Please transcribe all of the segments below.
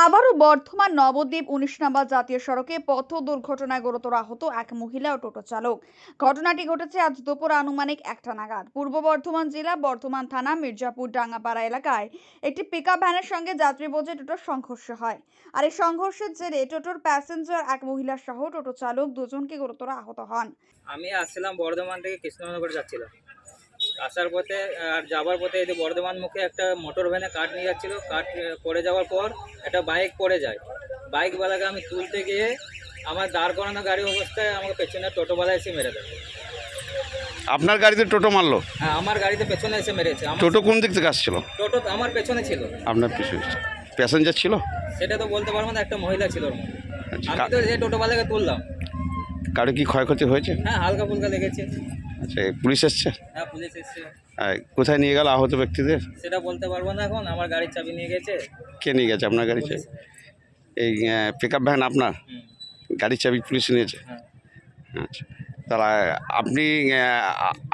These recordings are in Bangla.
আবারও বর্ধমান নবদ্বীপ উনিশ নম্বর জাতীয় সড়কে পথ দুর্ঘটনায় গুরুতর আহত এক মহিলা ও টোটো চালক। ঘটনাটি ঘটেছে আজ দুপুর আনুমানিক একটা নাগাদ। পূর্ব বর্ধমান জেলা বর্ধমান থানা মির্জাপুর ডাঙ্গাপাড়া এলাকায় একটি পিকআপ ভ্যানের সঙ্গে যাত্রী বোঝে টোটোর সংঘর্ষ হয়। আর এই সংঘর্ষের জেরে টোটোর প্যাসেঞ্জার এক মহিলা সহ টোটো চালক দুজনকে গুরুতর আহত হন। আমি আসছিলাম বর্ধমান থেকে কৃষ্ণনগর যাচ্ছিলাম। আসার পথে আর যাবার পথে এই যে বর্ধমান মুখে একটা মোটর ভ্যানে কাঠ নিয়ে যাচ্ছিল। কাঠ পড়ে যাওয়ার পর একটা বাইক পড়ে যায়। বাইকওয়ালাকে আমি তুলতে গিয়ে আমার দাঁড় করানো গাড়ি অবস্থায় আমাকে পেছনে টোটোওয়ালা এসে মেরে দেয়। আপনার গাড়িতে টোটো মারলো? হ্যাঁ আমার গাড়িতে পেছনে এসে মেরেছে। আমার টোটো কোন দিক থেকে আসছিল? টোটো আমার পেছনে ছিল। আপনার পিছু প্যাসেঞ্জার ছিল? সেটা তো বলতে পারব না একটা মহিলা ছিল ওর মধ্যে। আচ্ছা, আমি কা- তো যে টোটোওয়ালাকে তুললাম। কারও কি ক্ষয়ক্ষতি হয়েছে? হ্যাঁ হালকা ফুলকা লেগেছে। আচ্ছা পুলিশ এসছে? হ্যাঁ পুলিশ এসছে। আর কোথায় নিয়ে গেল আহত ব্যক্তিদের? সেটা বলতে পারব না এখন আমার গাড়ির চাবি নিয়ে গেছে। কে নিয়ে গেছে আপনার গাড়িতে পুলিশ। এই পিক আপ ভ্যান আপনার? গাড়ির চাবি পুলিশ নিয়েছে? হ্যাঁ। আচ্ছা তাহলে আপনি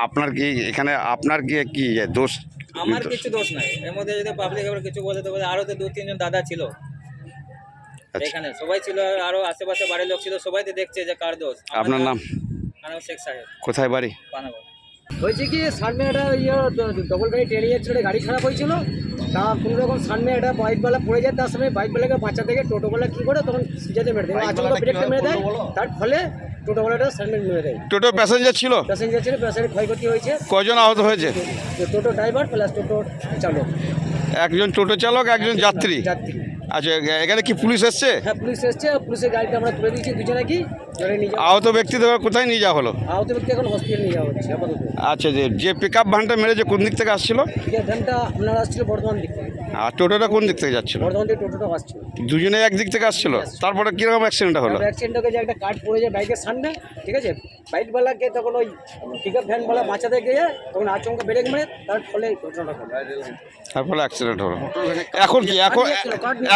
আপনার কি এখানে আপনার কি কি দোষ? আমার কিছু দোষ নাই। এর মধ্যে যদি পাবলিক এবার কিছু বলে তো বলে আরও তো দু তিনজন দাদা ছিল। আচ্ছা। এখানে সবাই ছিল আরও আশেপাশে বাড়ির লোক ছিল সবাই তো দেখছে যে কার দোষ। আপনার নাম? কোথায় বাড়ি? পানাগড়। হয়েছে কি সামনে একটা ইয়ে ডবল গাড়ি ট্রেনে যাচ্ছিল গাড়ি খারাপ হয়েছিল। তা কোনো রকম সামনে একটা বাইকওয়ালা পড়ে যায় তার সামনে বাইকওয়ালাকে বাঁচা থেকে টোটোওয়ালা কী করে তখন সিজাতে মেরে দেয়। আচমকা ব্রেকটা মেরে দেয় তার ফলে টোটোওয়ালাটা সামনে মেরে দেয়। টোটো প্যাসেঞ্জার ছিল? প্যাসেঞ্জার ছিল প্যাসেঞ্জার ক্ষয়ক্ষতি হয়েছে। কজন আহত হয়েছে? টোটো ড্রাইভার প্লাস টোটো চালক। একজন টোটো চালক একজন যাত্রী? যাত্রী। আচ্ছা এখানে কি পুলিশ এসছে? হ্যাঁ পুলিশ এসছে পুলিশের গাড়িটা আমরা তুলে দিয়েছি দুজনে কি? আহত ব্যক্তিদের কোথায় নিয়ে যাওয়া হলো? আহত ব্যক্তি এখন হসপিটাল নিয়ে যাওয়া হচ্ছে আচ্ছা যে যে পিক আপ ভ্যানটা মেরেছে কোন দিক থেকে আসছিল? ভ্যানটা আপনার আসছিল বর্ধমান দিক থেকে। আর টোটোটা কোন দিক থেকে যাচ্ছিল? বর্ধমান থেকে টোটোটা আসছিল। দুজনে এক দিক থেকে আসছিল? তারপরে কীরকম অ্যাক্সিডেন্টটা হলো? অ্যাক্সিডেন্ট হয়ে যে একটা কাঠ পড়ে যায় বাইকের সামনে ঠিক আছে? বাইকওয়ালাকে তখন ওই পিক আপ ভ্যানওয়ালা বাঁচাতে গিয়ে তখন আচমকা ব্রেক মেরে তার ফলে ঘটনাটা ঘটে তারপরে অ্যাক্সিডেন্ট হলো। এখন কি এখন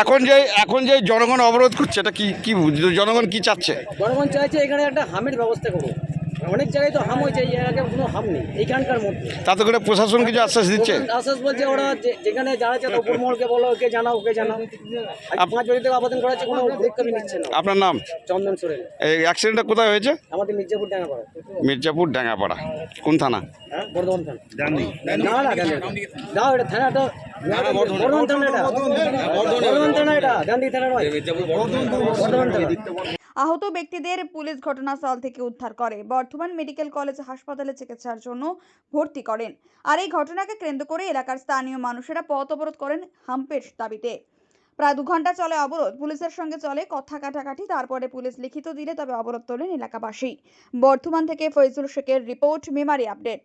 এখন যে এখন যে জনগণ অবরোধ করছে এটা কি কি জনগণ কি চাচ্ছে? জনগণ চাইছে এখানে একটা হামের ব্যবস্থা করুন অনেক জায়গায় তো হাম হয়েছে এই এলাকায় কোনো হাম নেই এইখানকার মধ্যে। তাতে করে প্রশাসন কিছু আশ্বাস দিচ্ছে? আশ্বাস বলছে ওরা যেখানে যারা চায় উপর মহলকে বলো ওকে জানাও ওকে জানাও। বছর থেকে আবেদন করা হচ্ছে কোনো পরীক্ষা নিচ্ছে না। আপনার নাম? চন্দন সোরেন। এই অ্যাক্সিডেন্টটা কোথায় হয়েছে? আমাদের মির্জাপুর ডাঙ্গা পড়ে মির্জাপুর ডাঙ্গাপাড়া। কোন থানা? হ্যাঁ বর্ধমান থানা। না না না এটা থানাটা বর্ধমান থানা এটা। বর্ধমান থানা এটা গান্ধী থানা নয়। বর্ধমান থানা। আহত ব্যক্তিদের পুলিশ ঘটনাস্থল থেকে উদ্ধার করে। বর্ধমান মেডিকেল কলেজ হাসপাতালে চিকিৎসার জন্য ভর্তি করেন। আর এই ঘটনাকে কেন্দ্র করে এলাকার স্থানীয় মানুষেরা পথ অবরোধ করেন হাম্পের দাবিতে। প্রায় দু ঘণ্টা চলে অবরোধ। পুলিশের সঙ্গে চলে কথা কাটাকাটি, তারপরে পুলিশ লিখিত দিলে তবে অবরোধ তোলেন এলাকাবাসী। বর্ধমান থেকে ফৈজুল শেখের রিপোর্ট, মেমারি আপডেট।